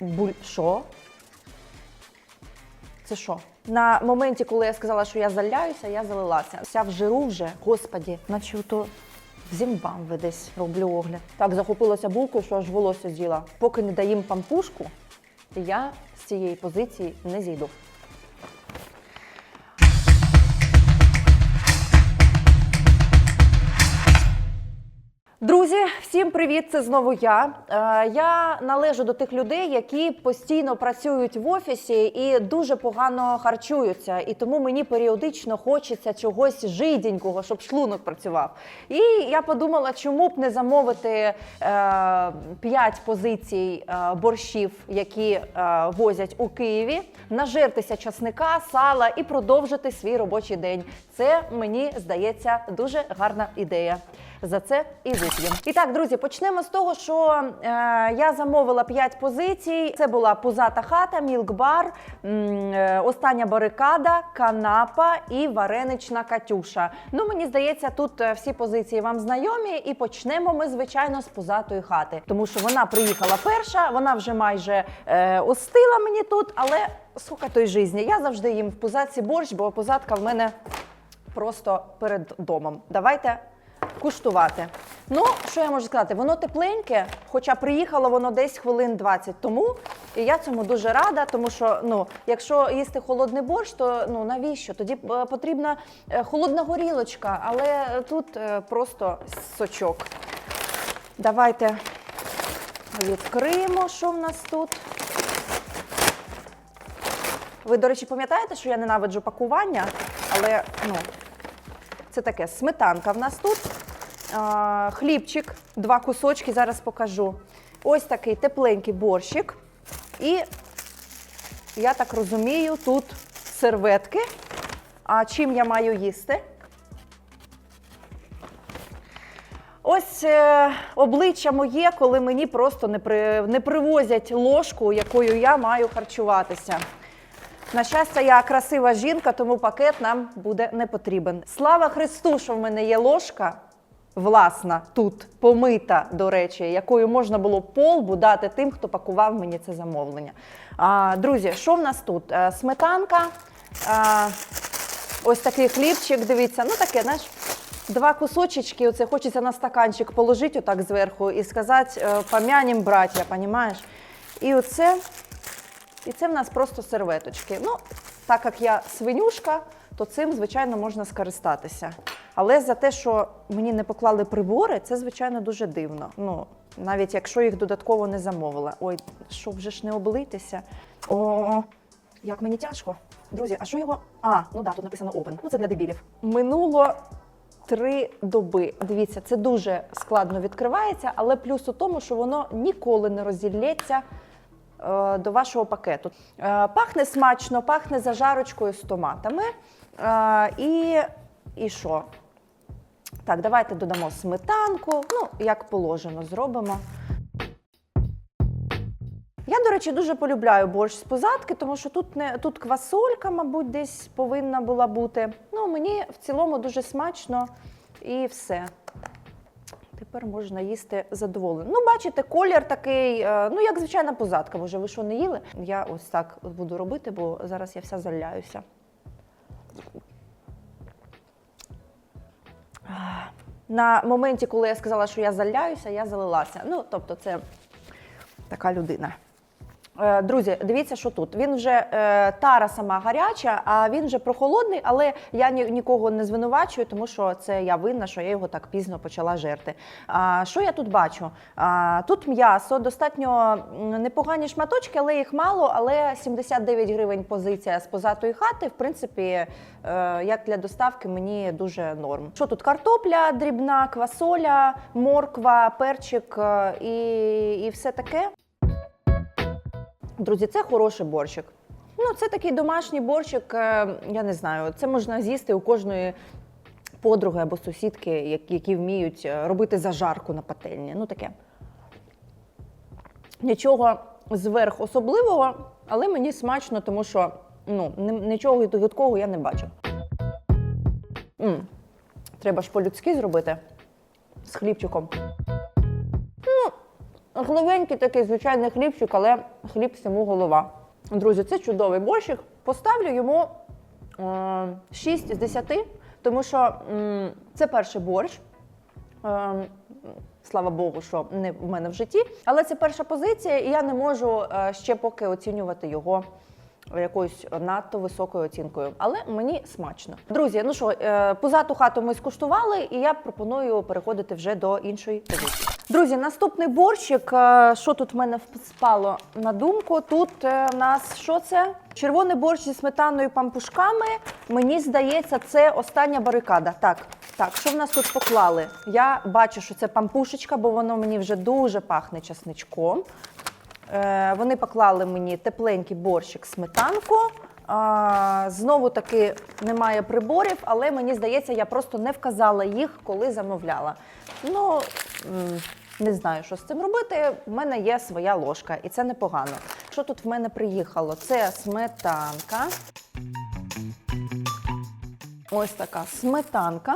Буль... Що? Це що? На моменті, коли я сказала, що я заляюся, я залилася. Вся в жиру вже, господі, наче то в Зімбамве десь роблю огляд. Так захопилася булкою, що аж волосся з'їла. Поки не даїм пампушку, я з цієї позиції не зійду. Друзі, всім привіт! Це знову я. Е, я належу до тих людей, які постійно працюють в офісі і дуже погано харчуються. І тому мені періодично хочеться чогось жиденького, щоб шлунок працював. І я подумала, чому б не замовити е, 5 позицій е, борщів, які е, возять у Києві, нажертися часника, сала і продовжити свій робочий день. Це мені здається дуже гарна ідея. За це і вип'ємо. І так, друзі, почнемо з того, що е, я замовила 5 позицій. Це була пузата хата, мілкбар, е, остання барикада, канапа і варенична Катюша. Ну, мені здається, тут е, всі позиції вам знайомі, і почнемо ми, звичайно, з пузатої хати, тому що вона приїхала перша, вона вже майже е, остила мені тут, але сука той житті. Я завжди їм в пузатці борщ, бо пузатка в мене просто перед домом. Давайте куштувати. Ну, що я можу сказати? Воно тепленьке, хоча приїхало воно десь хвилин 20 тому. І я цьому дуже рада, тому що ну, якщо їсти холодний борщ, то ну навіщо? Тоді е, потрібна е, холодна горілочка, але тут е, просто сочок. Давайте відкриємо, що в нас тут. Ви, до речі, пам'ятаєте, що я ненавиджу пакування, але ну, це таке сметанка в нас тут. Хлібчик, два кусочки, зараз покажу. Ось такий тепленький борщик. І я так розумію, тут серветки. А чим я маю їсти? Ось е, обличчя моє, коли мені просто не, при, не привозять ложку, якою я маю харчуватися. На щастя, я красива жінка, тому пакет нам буде не потрібен. Слава Христу, що в мене є ложка власна тут, помита, до речі, якою можна було полбу дати тим, хто пакував мені це замовлення. А, друзі, що в нас тут? Е, Сметанка, а, ось такий хлібчик, дивіться, ну таке, знаєш. Два кусочечки, оце хочеться на стаканчик положити отак зверху і сказати е, помянем браття, понімаєш? І оце і це в нас просто серветочки. Ну, так як я свинюшка, то цим, звичайно, можна скористатися. Але за те, що мені не поклали прибори, це, звичайно, дуже дивно. Ну, навіть якщо їх додатково не замовила. Ой, щоб вже ж не облитися. О, як мені тяжко. Друзі, а що його. А, ну да, тут написано open. Ну, це для дебілів. Минуло три доби. Дивіться, це дуже складно відкривається, але плюс у тому, що воно ніколи не розілється е, до вашого пакету. Е, Пахне смачно, пахне зажарочкою з томатами. Е, І, і що? Так, давайте додамо сметанку. Ну, як положено, зробимо. Я, до речі, дуже полюбляю борщ з позадки, тому що тут не тут квасолька, мабуть, десь повинна була бути. Ну, мені в цілому дуже смачно і все. Тепер можна їсти задоволено. Ну, бачите, колір такий, е, ну як звичайна позадка. Може, ви що не їли? Я ось так буду робити, бо зараз я вся заляюся. На моменті, коли я сказала, що я заляюся, я залилася. Ну, тобто, це така людина. Е, Друзі, дивіться, що тут. Він вже е, тара сама гаряча, а він вже прохолодний, але я нікого не звинувачую, тому що це я винна, що я його так пізно почала жерти. А, що я тут бачу? А, тут м'ясо, достатньо непогані шматочки, але їх мало. Але 79 гривень позиція з позатої хати, в принципі, е, як для доставки, мені дуже норм. Що тут? Картопля дрібна, квасоля, морква, перчик і, і все таке. Друзі, це хороший борщик. Ну, це такий домашній борщик, е, я не знаю, це можна з'їсти у кожної подруги або сусідки, які, вміють е, робити зажарку на пательні. Ну таке. Нічого зверх особливого, але мені смачно, тому що ну, нічого гидкого я не бачу. Треба ж по-людськи зробити з хлібчиком. Гливенький такий звичайний хлібчик, але хліб всьому голова. Друзі, це чудовий борщик. Поставлю йому е, 6 з 10, тому що це перший борщ. Е, Слава Богу, що не в мене в житті. Але це перша позиція, і я не можу е, ще поки оцінювати його якоюсь надто високою оцінкою. Але мені смачно. Друзі, ну що, е, пузату хату ми скуштували, і я пропоную переходити вже до іншої позиції. Друзі, наступний борщик. е, Що тут в мене спало на думку? Тут е, в нас що це? Червоний борщ зі сметаною пампушками. Мені здається, це остання барикада. Так, так, що в нас тут поклали? Я бачу, що це пампушечка, бо воно мені вже дуже пахне часничком. Е, вони поклали мені тепленький борщик сметанку. Знову таки немає приборів, але мені здається, я просто не вказала їх, коли замовляла. Ну, не знаю, що з цим робити. У мене є своя ложка, і це непогано. Що тут в мене приїхало? Це сметанка. Ось така сметанка.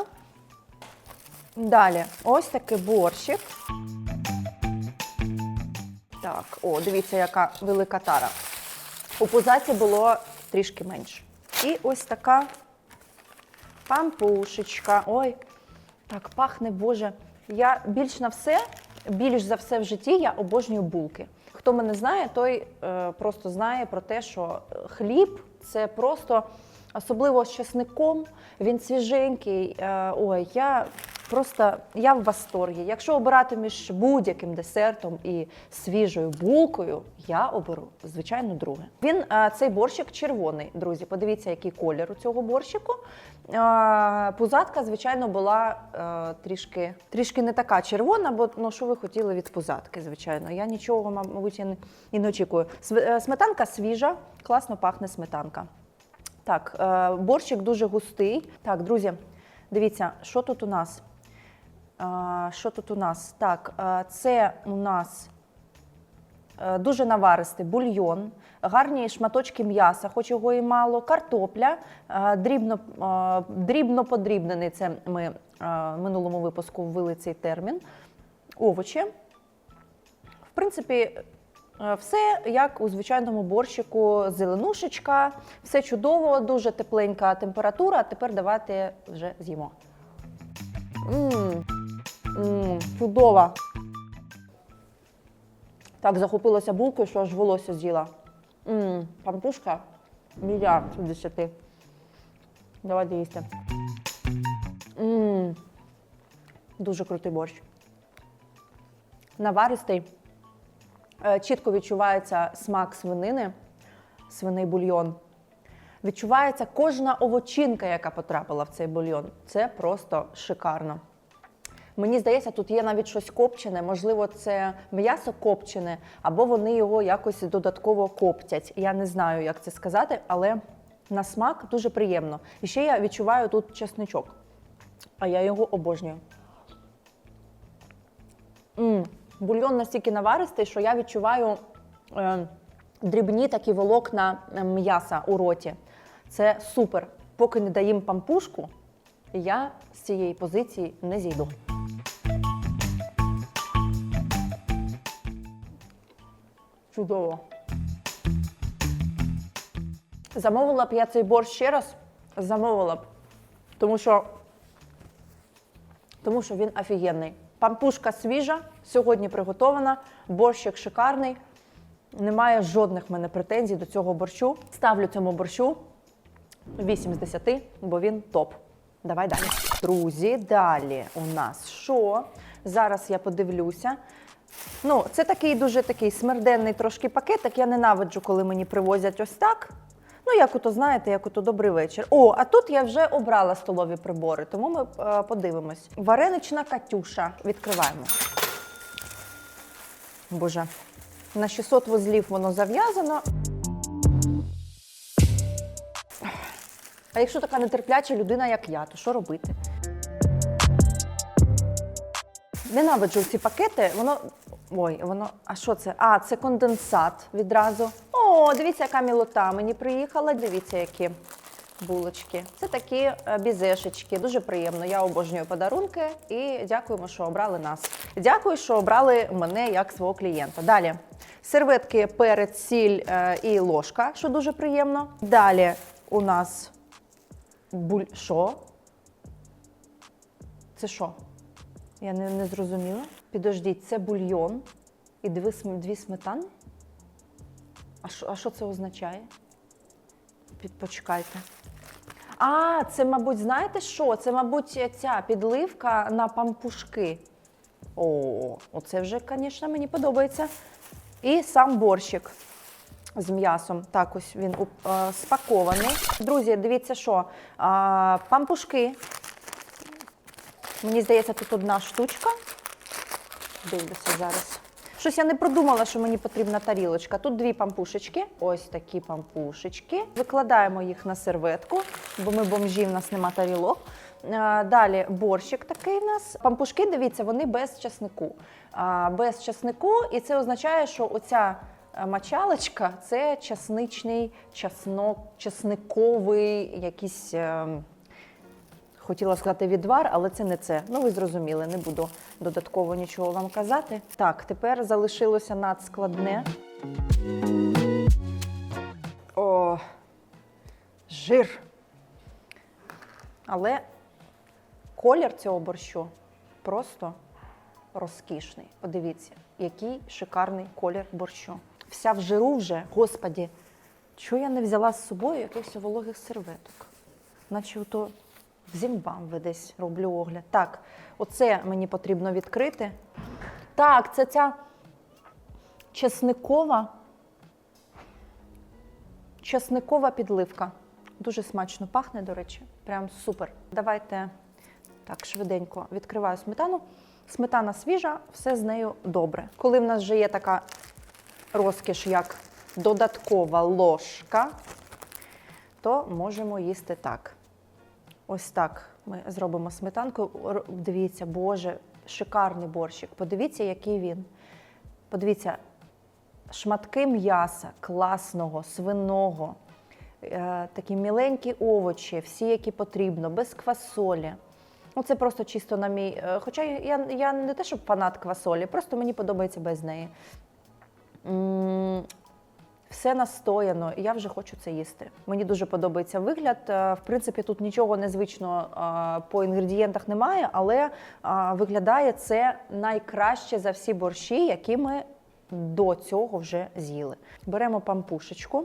Далі, ось такий борщик. Так, о, дивіться, яка велика тара. У пузаті було трішки менше. І ось така пампушечка. Ой, так пахне, Боже. Я більш на все, більш за все в житті я обожнюю булки. Хто мене знає, той е, просто знає про те, що хліб це просто, особливо з чесником, він свіженький. Е, ой, я просто я в восторгі. Якщо обирати між будь-яким десертом і свіжою булкою, я оберу, звичайно, друге. Він е, цей борщик червоний, друзі. Подивіться, який колір у цього борщику. Е, Пузатка, звичайно, була е, трішки, трішки не така червона, бо ну, що ви хотіли від пузатки, звичайно. Я нічого, мабуть, не, і не очікую. Сметанка свіжа, класно пахне сметанка. Так, борщик дуже густий. Так, друзі, дивіться, що тут у нас? Що тут у нас? Так, це у нас е, дуже наваристий бульйон, гарні шматочки м'яса, хоч його і мало, картопля, дрібно, дрібно подрібнений. Це ми в минулому випуску ввели цей термін. Овочі. В принципі, е, все як у звичайному борщику, зеленушечка, все чудово, дуже тепленька температура. Тепер давайте вже з'їмо. Мм, мм, чудова. Так захопилася булкою, що аж волосся з'їла. Мм, пампушка мільярд з десяти. Давайте їсти. Мм, дуже крутий борщ. Наваристий. Е, Чітко відчувається смак свинини, свиний бульйон. Відчувається кожна овочинка, яка потрапила в цей бульйон. Це просто шикарно. Мені здається, тут є навіть щось копчене, можливо, це м'ясо копчене, або вони його якось додатково коптять. Я не знаю, як це сказати, але на смак дуже приємно. І ще я відчуваю тут чесничок, а я його обожнюю. М, Бульйон настільки наваристий, що я відчуваю е, дрібні такі волокна е, м'яса у роті. Це супер. Поки не даїм пампушку, я з цієї позиції не зійду. Чудово. Замовила б я цей борщ ще раз. Замовила б. Тому що, тому що він офігенний. Пампушка свіжа, сьогодні приготована, борщик шикарний. Немає жодних мене претензій до цього борщу. Ставлю цьому борщу 8 з 10, бо він топ. Давай далі. Друзі, далі у нас що? Зараз я подивлюся. Ну, це такий дуже такий смерденний трошки пакетик. Я ненавиджу, коли мені привозять ось так. Ну, як ото знаєте, як ото добрий вечір. О, а тут я вже обрала столові прибори, тому ми е, подивимось. Варенична Катюша. Відкриваємо. Боже, на 600 вузлів воно зав'язано. А якщо така нетерпляча людина, як я, то що робити? Ненавиджу ці пакети, воно. Ой, воно. А що це? А, це конденсат відразу. О, дивіться, яка мілота мені приїхала. Дивіться, які булочки. Це такі е, бізешечки, дуже приємно. Я обожнюю подарунки і дякуємо, що обрали нас. Дякую, що обрали мене як свого клієнта. Далі серветки, перець, сіль е, і ложка, що дуже приємно. Далі у нас буль... Що? Це що? Я не, не зрозуміла. Підождіть, це бульйон і дві, дві сметани? А що, а що це означає? Почекайте. А, це, мабуть, знаєте що? Це, мабуть, ця підливка на пампушки. О, оце вже, звісно, мені подобається. І сам борщик з м'ясом. Так, ось він е, спакований. Друзі, дивіться, що а, пампушки. Мені здається, тут одна штучка. Дивлюся зараз. Щось я не продумала, що мені потрібна тарілочка. Тут дві пампушечки. Ось такі пампушечки. Викладаємо їх на серветку, бо ми бомжі, в нас нема тарілок. Е, Далі борщик такий в нас. Пампушки, дивіться, вони без часнику. Без часнику, і це означає, що оця е, мочалочка це часничний, часнок, часниковий якийсь. Хотіла сказати відвар, але це не це. Ну, ви зрозуміли, не буду додатково нічого вам казати. Так, тепер залишилося надскладне. О, жир. Але колір цього борщу просто розкішний. Подивіться, який шикарний колір борщу. Вся в жиру вже, господі, чого я не взяла з собою якихось вологих серветок? Наче ото в Зімбабве десь роблю огляд. Так, оце мені потрібно відкрити. Так, це ця чесникова, чесникова підливка. Дуже смачно пахне, до речі. Прям супер. Давайте так швиденько відкриваю сметану. Сметана свіжа, все з нею добре. Коли в нас вже є така розкіш, як додаткова ложка, то можемо їсти так. Ось так ми зробимо сметанку. Дивіться, Боже, шикарний борщик. Подивіться, який він. Подивіться, шматки м'яса класного, свиного, е, такі міленькі овочі, всі, які потрібно, без квасолі. Ну, це просто чисто на мій. е, Хоча я, я не те, щоб фанат квасолі, просто мені подобається без неї. Все настояно, і я вже хочу це їсти. Мені дуже подобається вигляд. Е, В принципі, тут нічого незвичного е, по інгредієнтах немає, але е, виглядає це найкраще за всі борщі, які ми до цього вже з'їли. Беремо пампушечку,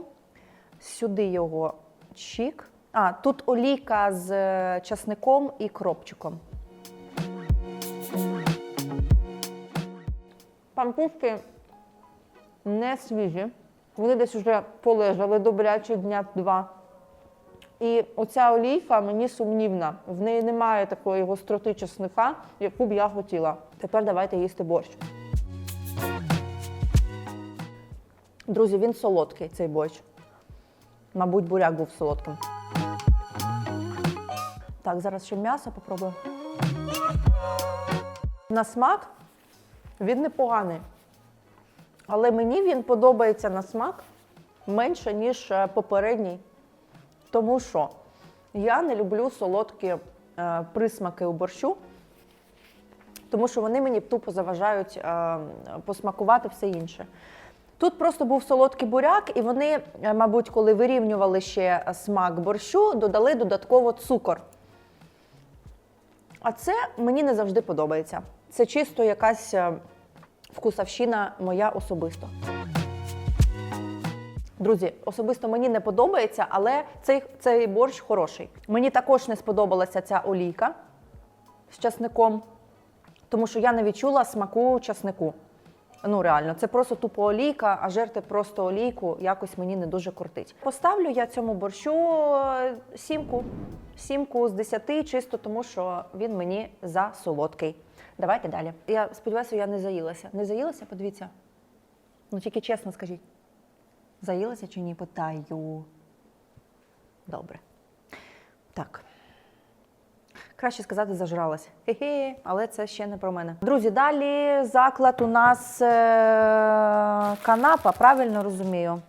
сюди його чік. А, тут олійка з часником і кропчиком. Пампушки не свіжі. Вони десь вже полежали добряче дня два. І оця олійка мені сумнівна. В неї немає такої гостроти чесника, яку б я хотіла. Тепер давайте їсти борщ. Друзі, він солодкий, цей борщ. Мабуть, буряк був солодким. Так, зараз ще м'ясо попробую. На смак він непоганий. Але мені він подобається на смак менше, ніж е, попередній. Тому що я не люблю солодкі е, присмаки у борщу, тому що вони мені тупо заважають е, посмакувати все інше. Тут просто був солодкий буряк, і вони, мабуть, коли вирівнювали ще смак борщу, додали додатково цукор. А це мені не завжди подобається. Це чисто якась вкусовщина моя особисто. Друзі, особисто мені не подобається, але цей, цей борщ хороший. Мені також не сподобалася ця олійка з часником, тому що я не відчула смаку часнику. Ну, реально, це просто тупо олійка, а жерти просто олійку якось мені не дуже кортить. Поставлю я цьому борщу е, сімку. Сімку з десяти, чисто тому, що він мені за солодкий. Давайте далі. Я сподіваюся, я не заїлася. Не заїлася? Подивіться. Ну тільки чесно скажіть. Заїлася чи ні? Питаю. Добре. Так. Краще сказати, зажралась. Хе-хе, але це ще не про мене. Друзі, далі заклад у нас е- канапа, правильно розумію.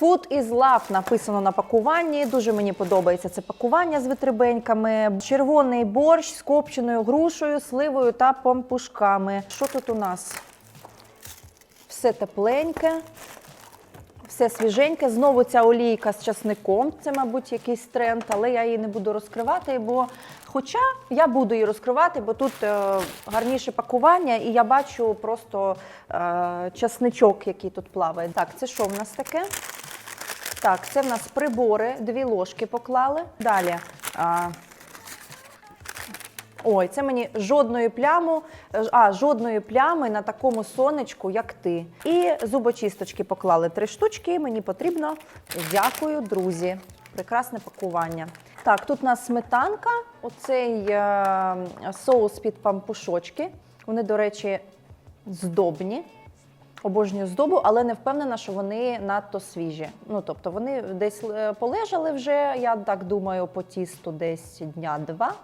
Food is love написано на пакуванні. Дуже мені подобається це пакування з витребеньками. Червоний борщ з копченою грушею, сливою та пампушками. Що тут у нас? Все тепленьке, все свіженьке. Знову ця олійка з часником. Це, мабуть, якийсь тренд, але я її не буду розкривати, бо хоча я буду її розкривати, бо тут е, гарніше пакування, і я бачу просто е, часничок, який тут плаває. Так, це що в нас таке? Так, це в нас прибори, дві ложки поклали. Далі. Ой, це мені жодної пляму, а жодної плями на такому сонечку, як ти. І зубочисточки поклали три штучки. Мені потрібно. Дякую, друзі. Прекрасне пакування. Так, тут у нас сметанка, оцей е, соус під пампушочки. Вони, до речі, здобні. Обожнюю здобу, але не впевнена, що вони надто свіжі. Ну тобто вони десь е, полежали вже, я так думаю, по тісту десь дня два.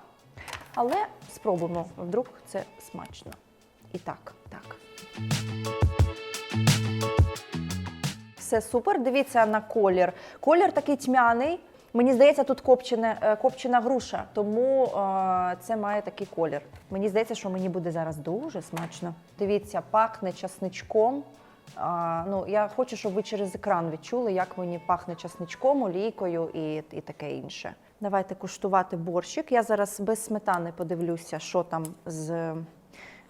Але спробуємо, вдруг це смачно. І так, так. Все супер. Дивіться на колір. Колір такий тьмяний. Мені здається, тут копчене, е, копчена груша, тому е, це має такий колір. Мені здається, що мені буде зараз дуже смачно. Дивіться, пахне часничком. А, ну, я хочу, щоб ви через екран відчули, як мені пахне часничком, олійкою і, і таке інше. Давайте куштувати борщик. Я зараз без сметани подивлюся, що там з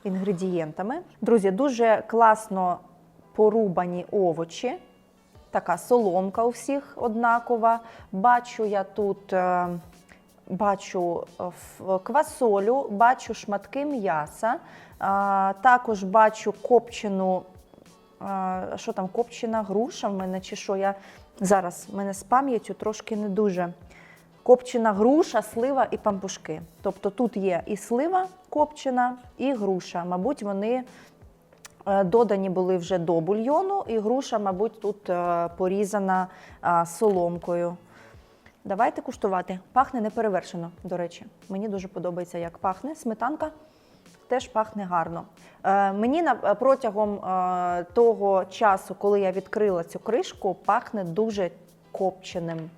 інгредієнтами. Друзі, дуже класно порубані овочі. Така соломка у всіх однакова. Бачу я тут е, бачу е, квасолю, бачу шматки м'яса, також бачу копчену, що там, копчена груша в мене чи що. Я зараз в мене з пам'яттю трошки не дуже. Копчена груша, слива і пампушки. Тобто тут є і слива копчена, і груша. Мабуть, вони е, додані були вже до бульйону, і груша, мабуть, тут е, порізана соломкою. Давайте куштувати. Пахне неперевершено, до речі. Мені дуже подобається, як пахне. Сметанка теж пахне гарно. Е, мені протягом е, того часу, коли я відкрила цю кришку, пахне дуже копченим,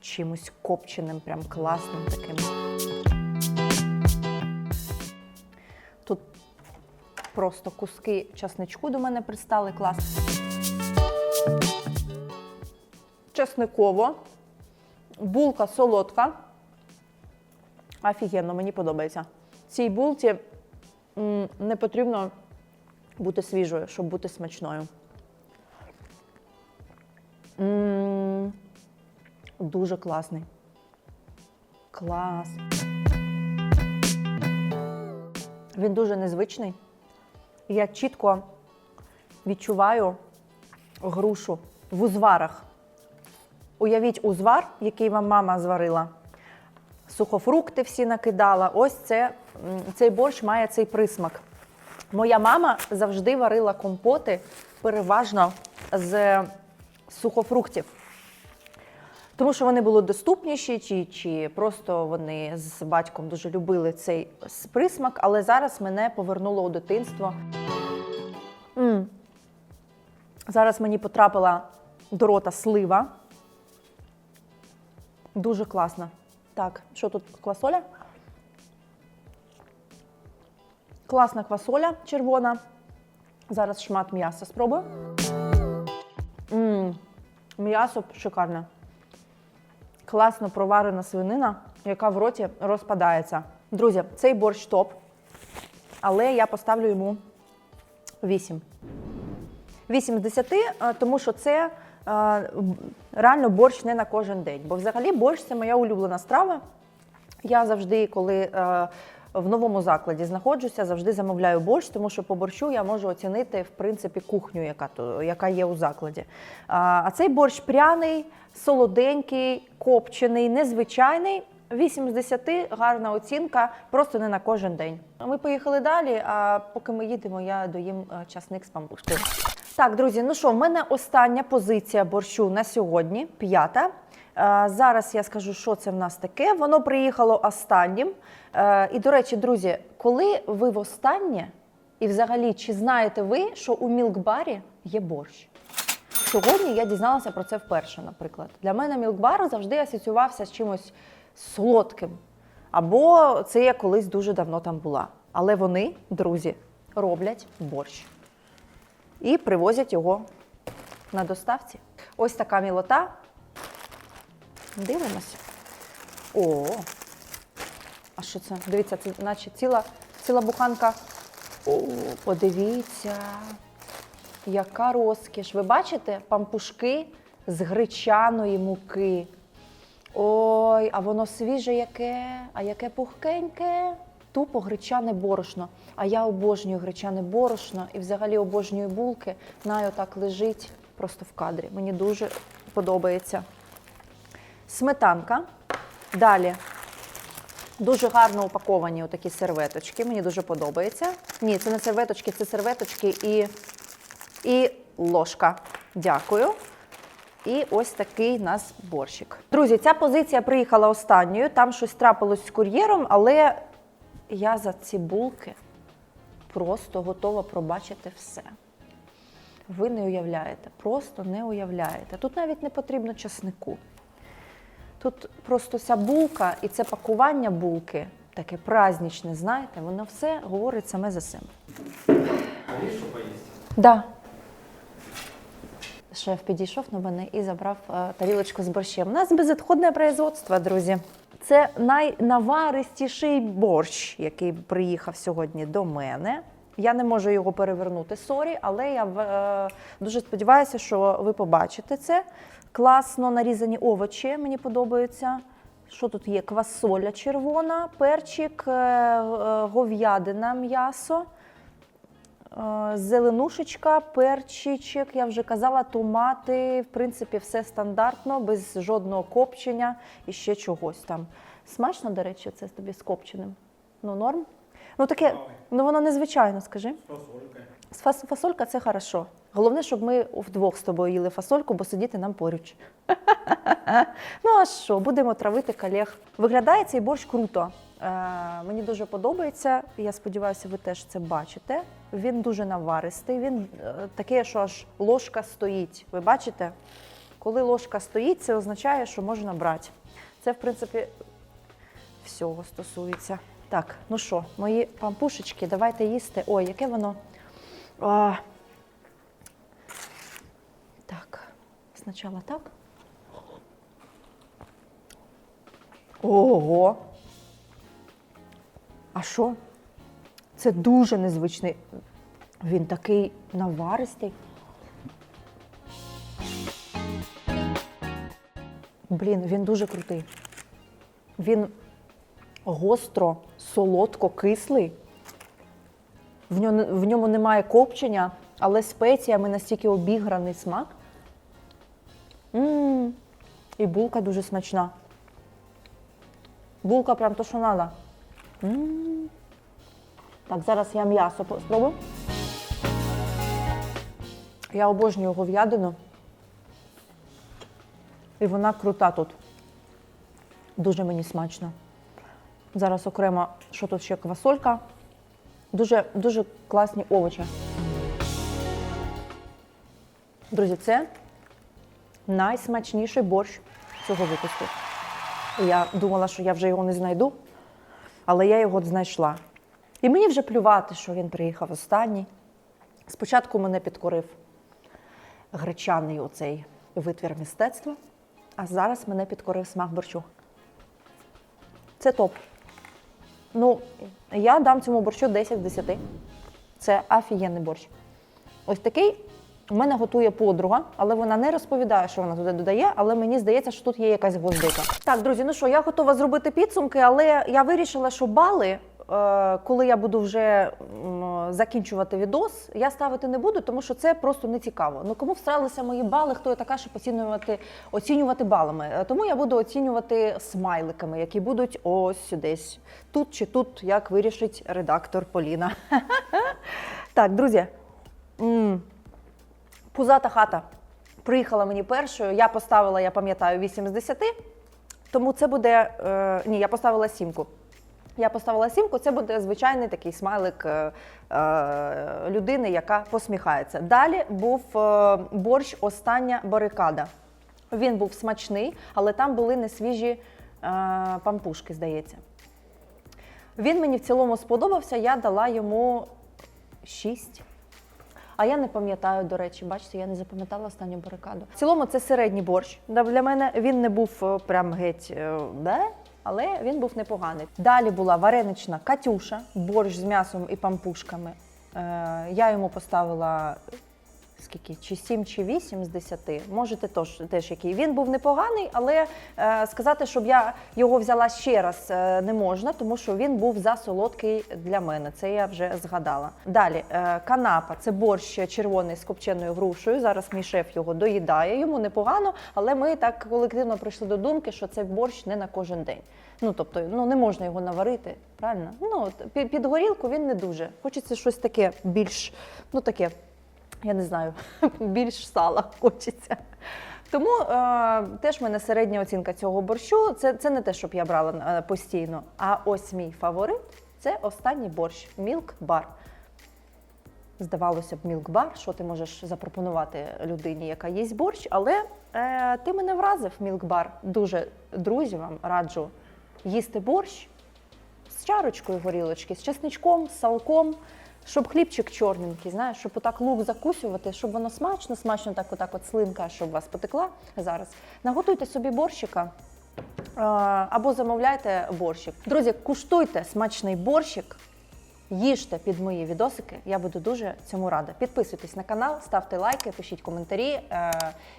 чимось копченим, прям класним таким. Тут просто куски часничку до мене пристали класно. Чесниково, булка солодка. Офігенно, мені подобається. Цій булці не потрібно бути свіжою, щоб бути смачною. Дуже класний. Клас. Він дуже незвичний. Я чітко відчуваю грушу в узварах. Уявіть узвар, який вам мама зварила. Сухофрукти всі накидала. Ось це, цей борщ має цей присмак. Моя мама завжди варила компоти переважно з сухофруктів. Тому що вони були доступніші, чи, чи просто вони з батьком дуже любили цей присмак, але зараз мене повернуло у дитинство. м Зараз мені потрапила до рота слива. Дуже класно. Так, що тут квасоля? Класна квасоля червона. Зараз шмат м'яса спробую. М'ясо шикарне. Класно проварена свинина, яка в роті розпадається. Друзі, цей борщ топ, але я поставлю йому 8. 8 з 10, е, тому що це е, реально борщ не на кожен день. Бо взагалі борщ це моя улюблена страва. Я завжди, коли е, в новому закладі знаходжуся, завжди замовляю борщ, тому що по борщу я можу оцінити в принципі кухню, яка, яка є у закладі. А, цей борщ пряний, солоденький, копчений, незвичайний. 8 з 10 гарна оцінка, просто не на кожен день. Ми поїхали далі. А поки ми їдемо, я доїм е, часник з пампушкою. Так, друзі, ну що, в мене остання позиція борщу на сьогодні, п'ята. Зараз я скажу, що це в нас таке. Воно приїхало останнім. Е, І, до речі, друзі, коли ви востаннє, і взагалі, чи знаєте ви, що у мілкбарі є борщ? сьогодні я дізналася про це вперше, наприклад. Для мене мілкбар завжди асоціювався з чимось солодким. Або це я колись дуже давно там була. Але вони, друзі, роблять борщ і привозять його на доставці. Ось така мілота. Дивимося. О, а що це? Дивіться, це наче ціла, ціла буханка. О, подивіться, яка розкіш. Ви бачите пампушки з гречаної муки. Ой, а воно свіже яке, а яке пухкеньке. Тупо гречане борошно. А я обожнюю гречане борошно і взагалі обожнюю булки. Знаю, так лежить просто в кадрі. Мені дуже подобається. Сметанка. Далі Дуже гарно упаковані отакі серветочки. Мені дуже подобається. Ні, це не серветочки, це серветочки і, і ложка. Дякую. І ось такий у нас борщик. Друзі, ця позиція приїхала останньою. Там щось трапилось з кур'єром, але я за ці булки просто готова пробачити все. Ви не уявляєте, просто не уявляєте. Тут навіть не потрібно часнику. Тут просто ця булка і це пакування булки, таке праздничне, знаєте, воно все говорить саме за себе. Да. Шеф підійшов на мене і забрав е, тарілочку з борщем. У нас безвідходне производство, друзі. Це найнаваристіший борщ, який приїхав сьогодні до мене. Я не можу його перевернути, сорі, але я е, дуже сподіваюся, що ви побачите це. Класно нарізані овочі, мені подобаються. Що тут є? Квасоля червона, перчик, е, е, говядина, м'ясо. Е, Зеленушечка, перчичок, я вже казала, томати, в принципі, все стандартно, без жодного копчення і ще чогось там. Смачно, до речі, це тобі з копченим. Ну, норм. Ну таке, ну воно незвичайно, скажи. Фасолька. Фасолька це хорошо. Головне, щоб ми вдвох з тобою їли фасольку, бо сидіти нам поруч. ну а що, будемо травити колег. Виглядає цей борщ круто. Е, мені дуже подобається. Я сподіваюся, ви теж це бачите. Він дуже наваристий. Він е, такий, що аж ложка стоїть. Ви бачите? Коли ложка стоїть, це означає, що можна брати. Це, в принципі, всього стосується. Так, ну що, мої пампушечки, давайте їсти. Ой, яке воно. А... Так, спочатку так. Ого. А що? Це дуже незвичний. Він такий наваристий. Блін, він дуже крутий. Він гостро, солодко, кислий. В ньому немає копчення, але спеціями настільки обіграний смак. М І булка дуже смачна. Булка прям то, що треба. Так, зараз я м'ясо спробую. Я обожнюю говядину. І вона крута тут. Дуже мені смачно. Зараз окремо, що тут ще квасолька. Дуже, дуже класні овочі. Друзі, це найсмачніший борщ цього випуску. Я думала, що я вже його не знайду, але я його знайшла. І мені вже плювати, що він приїхав останній. Спочатку мене підкорив гречаний оцей витвір мистецтва, а зараз мене підкорив смак борщу. Це топ. Ну, я дам цьому борщу 10 з 10. Це офігенний борщ. Ось такий у мене готує подруга, але вона не розповідає, що вона туди додає, але мені здається, що тут є якась гвоздика. Так, друзі, ну що, я готова зробити підсумки, але я вирішила, що бали, е, коли я буду вже закінчувати відос, я ставити не буду, тому що це просто не цікаво. Ну кому встралися мої бали, хто я така, щоб оцінювати, оцінювати балами. Е, Тому я буду оцінювати смайликами, які будуть ось десь тут чи тут, як вирішить редактор Поліна. Так, друзі. Пузата хата приїхала мені першою. Я поставила, я пам'ятаю, 8 з 10. Тому це буде. Е, ні, я поставила сімку. Я поставила сімку, це буде звичайний такий смайлик е, е, людини, яка посміхається. Далі був е, борщ Остання барикада. Він був смачний, але там були не свіжі е, пампушки, здається. Він мені в цілому сподобався, я дала йому 6. А я не пам'ятаю, до речі, бачите, я не запам'ятала останню барикаду. В цілому це середній борщ. Для мене він не був е, прям геть, де, але він був непоганий. Далі була варенична Катюша, борщ з м'ясом і пампушками. Е, я йому поставила скільки, чи 7, чи 8 з 10. Можете теж, теж який. Він був непоганий, але е, сказати, щоб я його взяла ще раз, е, не можна, тому що він був засолодкий для мене. Це я вже згадала. Далі е, канапа це борщ червоний з копченою грушею. Зараз мій шеф його доїдає. Йому непогано, але ми так колективно прийшли до думки, що це борщ не на кожен день. Ну тобто, ну не можна його наварити, правильно? Ну під горілку він не дуже. Хочеться щось таке більш, ну таке я не знаю, більш сала хочеться. Тому е, теж в мене середня оцінка цього борщу. Це, це не те, щоб я брала е, постійно. А ось мій фаворит це останній борщ Bar. Здавалося б, Bar, що ти можеш запропонувати людині, яка їсть борщ, але е, ти мене вразив, Bar. Дуже друзі вам раджу їсти борщ з чарочкою горілочки, з чесничком, з салком, щоб хлібчик чорненький, знаєш, щоб отак лук закусювати, щоб воно смачно, смачно так, отак от слинка, щоб вас потекла зараз. Наготуйте собі борщика або замовляйте борщик. Друзі, куштуйте смачний борщик. Їжте під мої відосики, я буду дуже цьому рада. Підписуйтесь на канал, ставте лайки, пишіть коментарі е,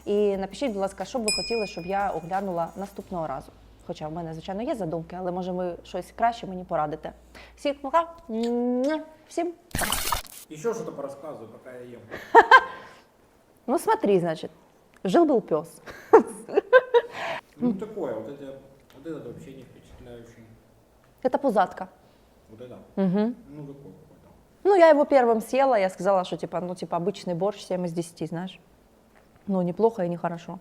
і напишіть, будь ласка, що б ви хотіли, щоб я оглянула наступного разу. Хоча в мене, звичайно, є задумки, але може ви щось краще мені порадите. Всім пока! Муа. Всім! Еще что-то порассказываю, пока я ем. Ну смотри, значит, жил-был пес. Ну такое, вот это, вот этот вообще не впечатляющий. Это пузатка. Вот это, Угу. ну такой какой-то. Ну, я его первым съела, я сказала, что типа, ну, типа, обычный борщ 7 из 10, знаешь. Ну, неплохо и нехорошо.